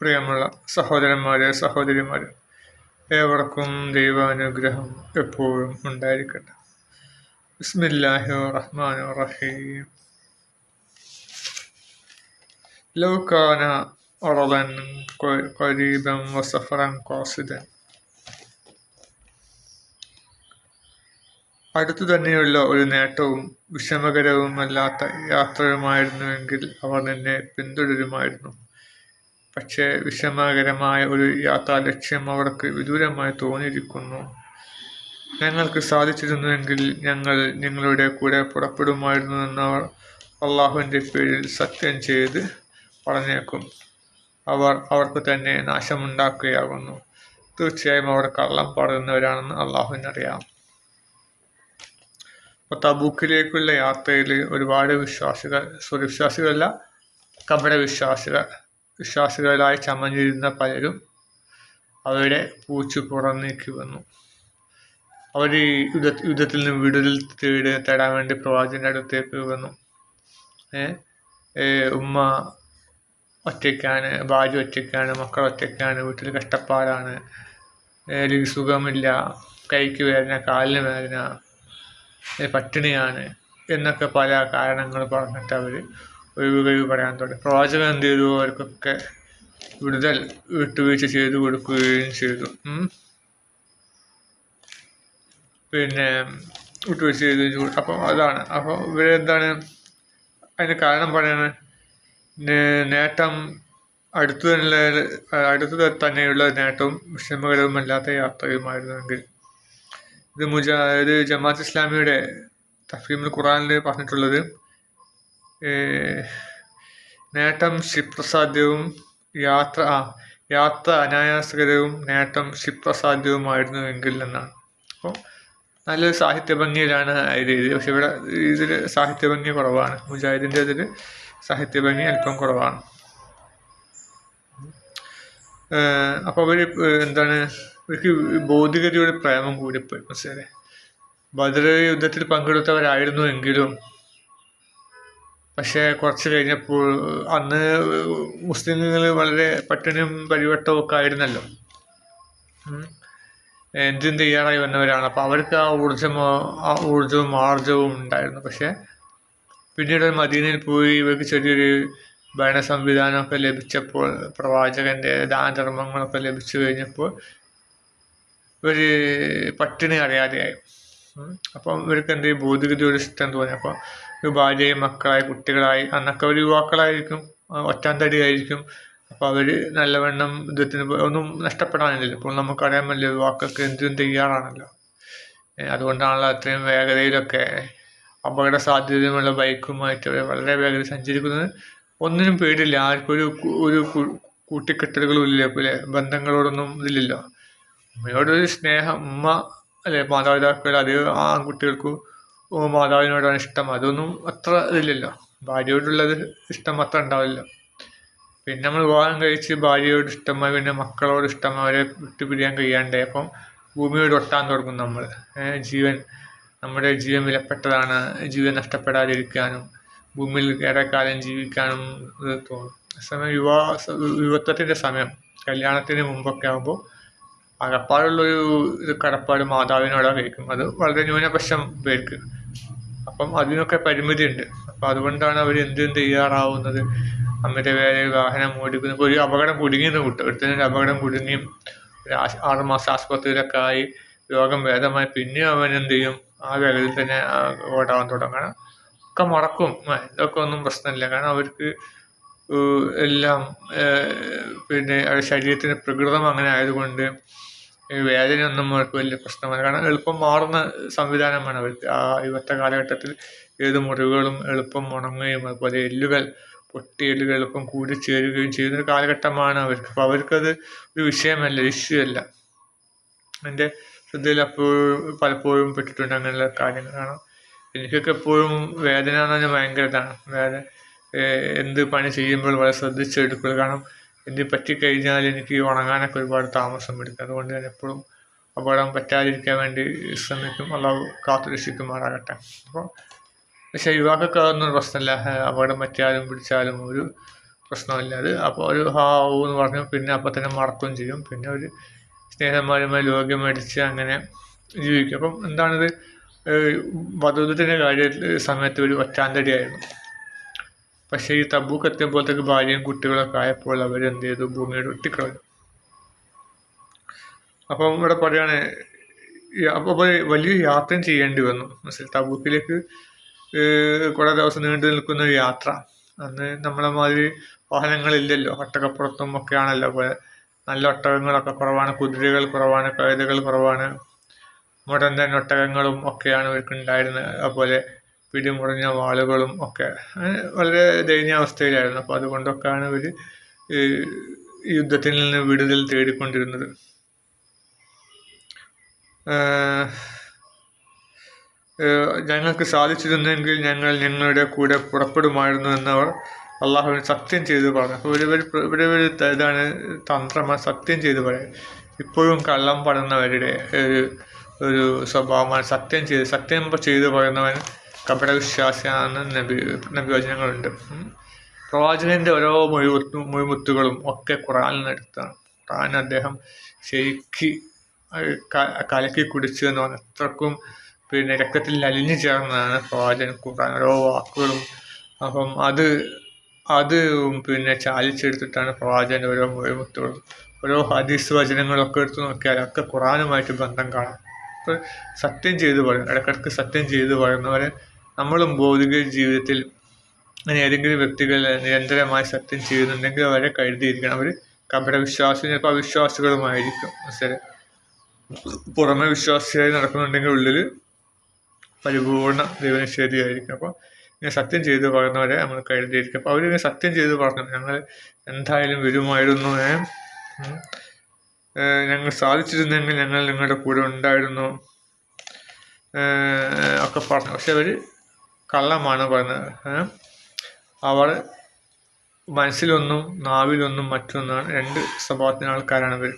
പ്രിയമുള്ള സഹോദരന്മാരെ സഹോദരിമാരെ ഏവർക്കും ദൈവാനുഗ്രഹം എപ്പോഴും ഉണ്ടായിരിക്കട്ടെ ബിസ്മില്ലാഹി റഹ്മാൻ റഹീം لو كان أرضا قريبا وسفرا قاصدا അടുത്തു തന്നെയുള്ള ഒരു നേട്ടവും വിഷമകരവുമല്ലാത്ത യാത്രയുമായിരുന്നുവെങ്കിൽ അവർ നിന്നെ പിന്തുടരുമായിരുന്നു പക്ഷേ വിഷമകരമായ ഒരു യാത്രാ ലക്ഷ്യം അവർക്ക് വിദൂരമായി തോന്നിയിരിക്കുന്നു. ഞങ്ങൾക്ക് സാധിച്ചിരുന്നുവെങ്കിൽ ഞങ്ങൾ നിങ്ങളുടെ കൂടെ പുറപ്പെടുമായിരുന്നുവെന്നവർ അള്ളാഹുവിന്റെ പേരിൽ സത്യം ചെയ്ത് പറഞ്ഞേക്കും. അവർ അവർക്ക് തന്നെ നാശമുണ്ടാക്കുകയാകുന്നു. തീർച്ചയായും അവർ കള്ളം പറയുന്നവരാണെന്ന് അള്ളാഹുവിനറിയാം. അപ്പോൾ തബൂക്കിലേക്കുള്ള യാത്രയിൽ ഒരുപാട് വിശ്വാസികൾ സ്വവിശ്വാസികളല്ല കപട വിശ്വാസികൾ വിശ്വാസികളായി ചമഞ്ഞിരുന്ന പലരും അവരുടെ പൂച്ചു പുറന്നേക്ക് വന്നു. അവർ ഈ യുദ്ധ യുദ്ധത്തിൽ നിന്ന് വിടുതൽ തേടി തേടാൻ വേണ്ടി പ്രവാചകന്റെ അടുത്തേക്ക് വന്നു. ഉമ്മ ഒറ്റയ്ക്കാണ് ഭാര്യ ഒറ്റയ്ക്കാണ് മക്കൾ ഒറ്റയ്ക്കാണ് വീട്ടിൽ കഷ്ടപ്പാടാണ് അല്ലെങ്കിൽ സുഖമില്ല കൈക്ക് വേദന കാലിന് വേദന പട്ടിണിയാണ് എന്നൊക്കെ പല കാരണങ്ങൾ പറഞ്ഞിട്ട് അവർ ഒഴിവ് കഴിവ് പറയാൻ തുടങ്ങി. പ്രവാചകൻ എന്ത് ചെയ്തു? അവർക്കൊക്കെ വിടുതൽ വിട്ടുവീഴ്ച ചെയ്തു കൊടുക്കുകയും ചെയ്തു. പിന്നെ വിട്ടുവീഴ്ച ചെയ്തു അപ്പം അതാണ്. അപ്പോൾ ഇവരെന്താണ് അതിന് കാരണം പറയാണ്. നേട്ടം അടുത്തു തന്നെ അടുത്തു തന്നെയുള്ള നേട്ടവും വിഷമകരവുമല്ലാത്ത യാത്രയുമായിരുന്നെങ്കിൽ ഇത് മുജാ ഇത് ജമാഅത്ത് ഇസ്ലാമിയുടെ തഫീമുൽ ഖുറാനിൽ പറഞ്ഞിട്ടുള്ളത് നേട്ടം ക്ഷിപ്രസാധ്യവും യാത്ര ആ യാത്ര അനായാസകരവും നേട്ടം ക്ഷിപ്രസാധ്യവുമായിരുന്നുവെങ്കിൽ എന്നാണ്. അപ്പോൾ നല്ലൊരു സാഹിത്യ ഭംഗിയിലാണ് ഇത് ഇത് പക്ഷെ ഇവിടെ ഇതിൽ സാഹിത്യ ഭംഗി കുറവാണ്. മുജാഹിദിന്റെ ഇതിൽ സാഹിത്യ ഭംഗി അല്പം കുറവാണ്. അപ്പോൾ അവർ എന്താണ് ഇവർക്ക് ഭൗതികതയുടെ പ്രേമം കൂടിപ്പോയി. മനസ്സിലെ ബദർ യുദ്ധത്തിൽ പങ്കെടുത്തവരായിരുന്നു എങ്കിലും പക്ഷേ കുറച്ച് കഴിഞ്ഞപ്പോൾ അന്ന് മുസ്ലിങ്ങൾ വളരെ പട്ടിണിയും പരിവട്ടവും ഒക്കെ ആയിരുന്നല്ലോ. എന്തും തയ്യാറായി വന്നവരാണ്. അപ്പോൾ അവർക്ക് ആ ഊർജമോ ആ ഊർജവും ആർജവും ഉണ്ടായിരുന്നു. പക്ഷേ പിന്നീട് മദീനയിൽ പോയി ഇവർക്ക് ചെറിയൊരു ഭരണ സംവിധാനമൊക്കെ ലഭിച്ചപ്പോൾ പ്രവാചകന്റെ ദാനധർമ്മങ്ങളൊക്കെ ലഭിച്ചു കഴിഞ്ഞപ്പോൾ ഒരു പട്ടിണി അറിയാതെയായി. അപ്പം ഇവർക്ക് എന്ത് ഭൗതികതയോട് ഇഷ്ടം തോന്നി. അപ്പോൾ ഭാര്യയും മക്കളായി കുട്ടികളായി അന്നൊക്കെ അവർ യുവാക്കളായിരിക്കും ഒറ്റാന്തടിയായിരിക്കും. അപ്പോൾ അവർ നല്ലവണ്ണം യുദ്ധത്തിന് ഒന്നും നഷ്ടപ്പെടാനില്ല ഇപ്പോൾ നമുക്കറിയാമല്ലോ യുവാക്കൾക്ക് എന്തിനും തയ്യാറാണല്ലോ അതുകൊണ്ടാണല്ലോ അത്രയും വേഗതയിലൊക്കെ അപകട സാധ്യതയുമുള്ള ബൈക്കുമായിട്ട് വളരെ വേഗത സഞ്ചരിക്കുന്നത്. ഒന്നിനും പേടില്ല. ആർക്കും ഒരു ഒരു കൂട്ടിക്കെട്ടലുകളും ഇല്ല. പോലെ ബന്ധങ്ങളോടൊന്നും ഇതില്ലല്ലോ അമ്മയോടൊരു സ്നേഹം ഉമ്മ അല്ലെ മാതാപിതാക്കൾ അത് ആൺകുട്ടികൾക്കും മാതാവിനോടാണ് ഇഷ്ടം. അതൊന്നും അത്ര ഇതില്ലല്ലോ. ഭാര്യയോടുള്ളത് ഇഷ്ടം അത്ര ഉണ്ടാവില്ല പിന്നെ നമ്മൾ വിവാഹം കഴിച്ച് ഭാര്യയോട് ഇഷ്ടമായി പിന്നെ മക്കളോട് ഇഷ്ടമായി അവരെ വിട്ടുപിരിയാൻ കഴിയാണ്ടേ. അപ്പം ഭൂമിയോട് ഒട്ടാൻ തുടങ്ങും നമ്മൾ. ജീവൻ നമ്മുടെ ജീവൻ വിലപ്പെട്ടതാണ്. ജീവൻ നഷ്ടപ്പെടാതിരിക്കാനും ഭൂമിയിൽ ഏറെക്കാലം ജീവിക്കാനും ഇത് തോന്നും. സമയം യുവാ യുവത്വത്തിന്റെ സമയം. കല്യാണത്തിന് മുമ്പൊക്കെ ആകുമ്പോൾ അകപ്പാടുള്ളൊരു ഇത് കടപ്പാട് മാതാവിനോടാണ് കഴിക്കും അത് വളരെ ന്യൂനപക്ഷം പേർക്ക് അപ്പം അതിനൊക്കെ പരിമിതിയുണ്ട്. അപ്പം അതുകൊണ്ടാണ് അവർ എന്തും തയ്യാറാവുന്നത്. അമിത വേറെ വാഹനം ഓടിക്കുന്ന. ഒരു അപകടം കുടുങ്ങിയെന്ന് കൂട്ടും ഒരുത്തനൊരു അപകടം കുടുങ്ങിയും ഒരു ആറുമാസം ആസ്പത്രിയിലൊക്കെ ആയി. രോഗം ഭേദമായി. പിന്നെയും അവൻ എന്ത് ചെയ്യും? ആ വേഗത്തിൽ തന്നെ ഓടാൻ തുടങ്ങണം ഒക്കെ മറക്കും. ഇതൊക്കെ ഒന്നും പ്രശ്നമില്ല. കാരണം അവർക്ക് എല്ലാം പിന്നെ ശരീരത്തിന് പ്രകൃതം അങ്ങനെ ആയതുകൊണ്ട് വേദനയൊന്നും അവർക്ക് വലിയ പ്രശ്നമല്ല. കാരണം എളുപ്പം മാറുന്ന സംവിധാനമാണ് അവർക്ക്. ആ ഇവത്തെ കാലഘട്ടത്തിൽ ഏത് മുറിവുകളും എളുപ്പം ഉണങ്ങുകയും അതുപോലെ എല്ലുകൾ പൊട്ടി എല്ലുകൾ എളുപ്പം കൂടിച്ചേരുകയും ചെയ്യുന്ന കാലഘട്ടമാണ് അവർക്ക്. അപ്പോൾ അവർക്കത് ഒരു വിഷയമല്ല ഇഷ്യൂ അല്ല. എന്റെ ശ്രദ്ധയിൽ അപ്പോഴും പലപ്പോഴും പെട്ടിട്ടുണ്ട് അങ്ങനെയുള്ള കാര്യങ്ങൾ. കാരണം എനിക്കൊക്കെ എപ്പോഴും വേദന എന്ന് പറഞ്ഞാൽ ഭയങ്കര ഇതാണ്. വേദന എന്ത് പണി ചെയ്യുമ്പോൾ വളരെ ശ്രദ്ധിച്ചെടുക്കുക. കാരണം എന്ത് പറ്റിക്കഴിഞ്ഞാൽ എനിക്ക് ഉണങ്ങാനൊക്കെ ഒരുപാട് താമസം എടുക്കും. അതുകൊണ്ട് ഞാൻ എപ്പോഴും അപകടം പറ്റാതിരിക്കാൻ വേണ്ടി ശ്രമിക്കും. അല്ലാതെ കാത്തു രക്ഷിക്കുമാറാകട്ടെ അപ്പോൾ പക്ഷേ യുവാക്കൾക്ക് അതൊന്നും പ്രശ്നമില്ല. അപകടം പറ്റിയാലും പിടിച്ചാലും ഒരു പ്രശ്നമില്ല അത്. അപ്പോൾ ഒരു ഹാ ഓ എന്ന് പറഞ്ഞു പിന്നെ അപ്പം തന്നെ മറക്കുകയും ചെയ്യും. പിന്നെ ഒരു സ്നേഹന്മാരുമായി ലോകം മേടിച്ച് അങ്ങനെ ജീവിക്കും. അപ്പം എന്താണിത്? വധുവിന്റെ കാര്യത്തിൽ സമയത്ത് ഒരു ഒറ്റാന്തടിയായിരുന്നു പക്ഷേ ഈ തബൂക്ക് എത്തിയപ്പോഴത്തേക്ക് ഭാര്യയും കുട്ടികളൊക്കെ ആയപ്പോൾ അവർ എന്ത് ചെയ്തു? ഭൂമിയുടെ ഒട്ടിക്കളഞ്ഞു അപ്പം ഇവിടെ പറയാണ് അപ്പോൾ വലിയ യാത്രയും ചെയ്യേണ്ടി വന്നു. മനസ്സിലായി? തബൂക്കിലേക്ക് കുറേ ദിവസം നീണ്ടു നിൽക്കുന്ന ഒരു യാത്ര. അന്ന് നമ്മളെ മാതിരി വാഹനങ്ങളില്ലല്ലോ. ഒട്ടകപ്പുറത്തും ഒക്കെയാണല്ലോ പോലെ നല്ല ഒട്ടകങ്ങളൊക്കെ കുറവാണ്. കുതിരകൾ കുറവാണ്. കഴുതകൾ കുറവാണ്. മുടന്തൻ ഒട്ടകങ്ങളും ഒക്കെയാണ് ഇവർക്ക് ഉണ്ടായിരുന്നത്. അതുപോലെ പിടിമുറിഞ്ഞ വാളുകളും ഒക്കെ വളരെ ദയനീയാവസ്ഥയിലായിരുന്നു അപ്പോൾ അതുകൊണ്ടൊക്കെയാണ് ഇവർ യുദ്ധത്തിൽ നിന്ന് വിടുതൽ തേടിക്കൊണ്ടിരുന്നത്. ഞങ്ങൾക്ക് സാധിച്ചിരുന്നെങ്കിൽ ഞങ്ങൾ ഞങ്ങളുടെ കൂടെ പുറപ്പെടുമായിരുന്നു എന്നവർ അള്ളാഹുവിന് സത്യം ചെയ്ത് പറഞ്ഞു. അപ്പോൾ ഇവർ ഇവരൊരു ഇതാണ് തന്ത്രമാണ് സത്യം ചെയ്ത് പറയാം ഇപ്പോഴും കള്ളം പറയുന്നവരുടെ ഒരു ഒരു സ്വഭാവമാണ് സത്യം ചെയ്ത് സത്യം ചെയ്ത് പറയുന്നവൻ കപടവിശ്വാസിയാണെന്ന് നബി നബിവചനങ്ങളുണ്ട്. പ്രവാചകന്റെ ഓരോ മൊഴിമുത്തു മൊഴിമുത്തുകളും ഒക്കെ ഖുറാനിൽ നിന്ന് ഖുറാൻ അദ്ദേഹം ശരിക്ക് കലക്കി കുടിച്ചു എന്ന് പറഞ്ഞ അത്രക്കും പിന്നെ രക്തത്തിൽ അലിഞ്ഞു ചേർന്നതാണ് പ്രവാചകൻ ഖുറാൻ ഓരോ വാക്കുകളും അപ്പം അത് അത് പിന്നെ ചാലിച്ചെടുത്തിട്ടാണ് പ്രവാചകന്റെ ഓരോ മൊഴിമുത്തുകളും ഓരോ ഹദീസ് വചനങ്ങളൊക്കെ എടുത്ത് നോക്കിയാൽ ഒക്കെ ഖുറാനുമായിട്ട് ബന്ധം കാണാം. സത്യം ചെയ്തു പറയും ഇടക്കിടക്ക് സത്യം ചെയ്തു പറയുന്നവരെ നമ്മളും ഭൗതിക ജീവിതത്തിൽ അങ്ങനെ ഏതെങ്കിലും വ്യക്തികൾ നിരന്തരമായി സത്യം ചെയ്യുന്നുണ്ടെങ്കിൽ അവരെ കരുതിയിരിക്കണം. അവർ കപടവിശ്വാസി ചിലപ്പോൾ അവിശ്വാസികളുമായിരിക്കും. മനസ്സിലെ പുറമെ വിശ്വാസിയായി നടക്കുന്നുണ്ടെങ്കിൽ ഉള്ളിൽ പരിപൂർണ ദൈവനിഷേധിയായിരിക്കും. അപ്പോൾ ഇങ്ങനെ സത്യം ചെയ്ത് പറഞ്ഞവരെ നമ്മൾ കരുതിയിരിക്കും. അപ്പോൾ അവരിങ്ങനെ സത്യം ചെയ്ത് പറഞ്ഞു ഞങ്ങൾ എന്തായാലും വരുമായിരുന്നു. ഞങ്ങൾ സാധിച്ചിരുന്നെങ്കിൽ ഞങ്ങൾ നിങ്ങളുടെ കൂടെ ഉണ്ടായിരുന്നു. ഒക്കെ പറഞ്ഞു. പക്ഷെ അവർ കള്ളമാണ് പറയുന്നത് അവർ മനസ്സിലൊന്നും നാവിലൊന്നും മറ്റൊന്നാണ് രണ്ട് സ്വഭാവത്തിന് ആൾക്കാരാണ് ഇവർ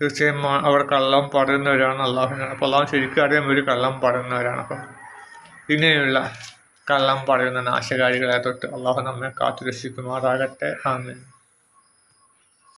തീർച്ചയായും അവർ കള്ളം പറയുന്നവരാണ് അള്ളാഹുവിനാണ്. അപ്പോൾ അള്ളാഹു ശരിക്കും അറിയാൻ ഇവർ കള്ളം പറയുന്നവരാണ് അപ്പം ഇങ്ങനെയുള്ള കള്ളം പറയുന്ന നാശകാരികളെ തൊട്ട് അള്ളാഹു നമ്മെ കാത്തു രക്ഷിക്കുമാറാകട്ടെ ആമേൻ.